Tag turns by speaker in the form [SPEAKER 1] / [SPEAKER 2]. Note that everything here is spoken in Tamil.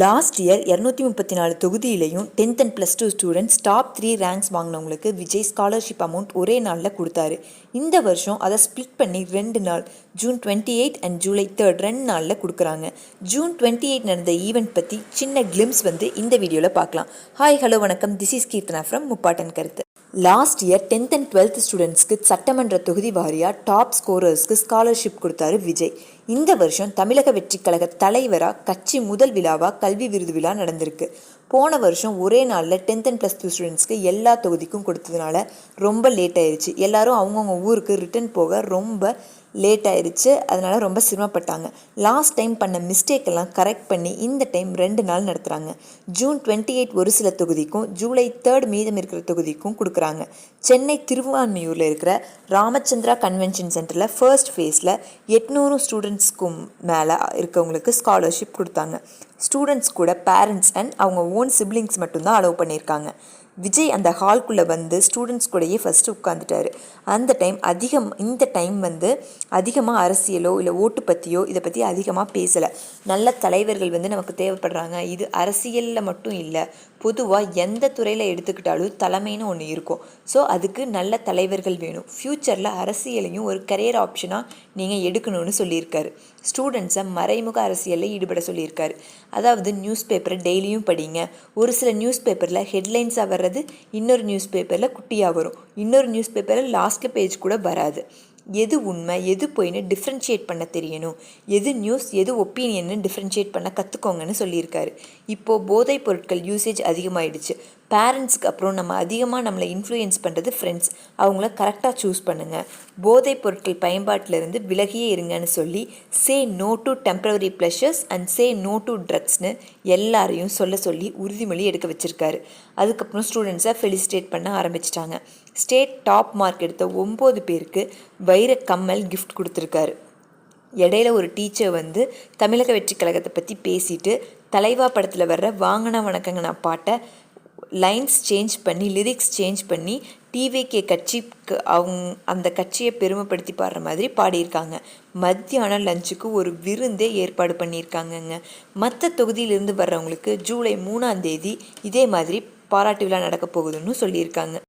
[SPEAKER 1] லாஸ்ட் இயர் இரநூத்தி முப்பத்தி நாலு தொகுதியிலையும் tenth and plus two students top three ranks வாங்கினவங்களுக்கு Vijay scholarship amount ஒரே நாளில் கொடுத்தாரு. இந்த வருஷம் அதை ஸ்ப்ளிட் பண்ணி ரெண்டு நாள் June twenty eight and July third ரெண்டு நாளில் கொடுக்குறாங்க. ஜூன் டுவெண்ட்டி எயிட் நடந்த ஈவெண்ட் பற்றி சின்ன கிளிம்ஸ் வந்து இந்த வீடியோவில் பார்க்கலாம். ஹாய் ஹலோ வணக்கம். திஸ் இஸ் கீர்த்தனா ஃப்ரம் முப்பாட்டன் கருத்து last year tenth and twelfth ஸ்டூடெண்ட்ஸ்க்கு சட்டமன்ற தொகுதி வாரியாக டாப் ஸ்கோரர்ஸ்க்கு ஸ்காலர்ஷிப் கொடுத்தாரு விஜய். இந்த வருஷம் தமிழக வெற்றிக் கழக தலைவராக கட்சி முதல் விழாவாக கல்வி விருது விழா நடந்திருக்கு. போன வருஷம் ஒரே நாளில் டென்த் அண்ட் ப்ளஸ் டூ ஸ்டூடெண்ட்ஸ்க்கு எல்லா தொகுதிக்கும் கொடுத்ததுனால ரொம்ப லேட் ஆயிடுச்சு எல்லாரும் அவங்கவுங்க ஊருக்கு ரிட்டர்ன் போக ரொம்ப லேட் ஆயிடுச்சு அதனால் ரொம்ப சிரமப்பட்டாங்க. லாஸ்ட் டைம் பண்ண மிஸ்டேக் எல்லாம் கரெக்ட் பண்ணி இந்த டைம் ரெண்டு நாள் நடத்துகிறாங்க ஜூன் டுவெண்ட்டி எயிட் ஒரு சில தொகுதிக்கும் ஜூலை தேர்ட் மீதம் இருக்கிற தொகுதிக்கும் கொடுக்குறாங்க. சென்னை திருவான்மையூரில் இருக்கிற ராமச்சந்திரா கன்வென்ஷன் சென்டரில் ஃபர்ஸ்ட் ஃபேஸில் எட்நூறு ஸ்டூடெண்ட்ஸ்க்கும் மேலே இருக்கவங்களுக்கு ஸ்காலர்ஷிப் கொடுத்தாங்க. ஸ்டூடெண்ட்ஸ் கூட பேரண்ட்ஸ் அண்ட் அவங்க ஓன் சிப்ளிங்ஸ் மட்டும்தான் அலோவ் பண்ணியிருக்காங்க. விஜய் அந்த ஹால்குள்ளே வந்து ஸ்டூடெண்ட்ஸ் கூடயே ஃபஸ்ட்டு உட்காந்துட்டாரு அந்த டைம் அதிகம் இந்த டைம் வந்து அதிகமாக அரசியலோ இல்லை ஓட்டு பற்றியோ இதை பற்றி அதிகமாக பேசலை. நல்ல தலைவர்கள் வந்து நமக்கு தேவைப்படுறாங்க. இது அரசியலில் மட்டும் இல்லை பொதுவாக எந்த துறையில் எடுத்துக்கிட்டாலும் தலைமைன்னு ஒன்று இருக்கும். ஸோ அதுக்கு நல்ல தலைவர்கள் வேணும். ஃப்யூச்சரில் அரசியலையும் ஒரு கரியர் ஆப்ஷனாக நீங்கள் எடுக்கணும்னு சொல்லியிருக்காரு. ஸ்டூடெண்ட்ஸை மறைமுக அரசியலில் ஈடுபட சொல்லியிருக்காரு. அதாவது நியூஸ் பேப்பரை டெய்லியும் படிங்க. ஒரு சில நியூஸ் பேப்பரில் ஹெட்லைன்ஸாக வர்றது இன்னொரு நியூஸ் பேப்பரில் குட்டியாக வரும். இன்னொரு நியூஸ் பேப்பரில் லாஸ்ட்டில் பேஜ் கூட வராது. எது உண்மை எது பொய்னு டிஃப்ரென்ஷியேட் பண்ண தெரியணும். எது நியூஸ் எது ஒப்பீனியன்னு டிஃப்ரென்ஷியேட் பண்ண கற்றுக்கோங்கன்னு சொல்லியிருக்காரு. இப்போது போதைப் பொருட்கள் யூசேஜ் அதிகமாகிடுச்சு பேரண்ட்ஸ்க்கு அப்புறம் நம்ம அதிகமாக நம்மளை இன்ஃப்ளூயன்ஸ் பண்ணுறது ஃப்ரெண்ட்ஸ் அவங்கள கரெக்டாக சூஸ் பண்ணுங்கள் போதைப் பொருட்கள் பயன்பாட்டிலிருந்து விலகியே இருங்கன்னு சொல்லி say no to temporary pleasures and say no to ட்ரக்ஸ்னு எல்லாரையும் சொல்ல சொல்லி உறுதிமொழி எடுக்க வச்சுருக்காரு. அதுக்கப்புறம் ஸ்டூடெண்ட்ஸை ஃபெலிசிட்டேட் பண்ண ஆரம்பிச்சிட்டாங்க. ஸ்டேட் டாப் மார்க் எடுத்த ஒம்பது பேருக்கு வைர கம்மல் கிஃப்ட் கொடுத்துருக்காரு. இடையில ஒரு டீச்சர் வந்து தமிழக வெற்றி கழகத்தை பற்றி பேசிட்டு தலைவா படத்தில் வர்ற வாங்கின வணக்கங்கண்ணா பாட்டை லைன்ஸ் சேஞ்ச் பண்ணி லிரிக்ஸ் சேஞ்ச் பண்ணி டிவிகே கட்சிக்கு அவங்க அந்த கட்சியை பெருமைப்படுத்தி பாடுற மாதிரி பாடியிருக்காங்க. மத்தியானம் லஞ்சுக்கு ஒரு விருந்தே ஏற்பாடு பண்ணியிருக்காங்கங்க. மற்ற தொகுதியிலிருந்து வர்றவங்களுக்கு ஜூலை மூணாம் தேதி இதே மாதிரி பாராட்டு விழா நடக்க போகுதுன்னு சொல்லியிருக்காங்க.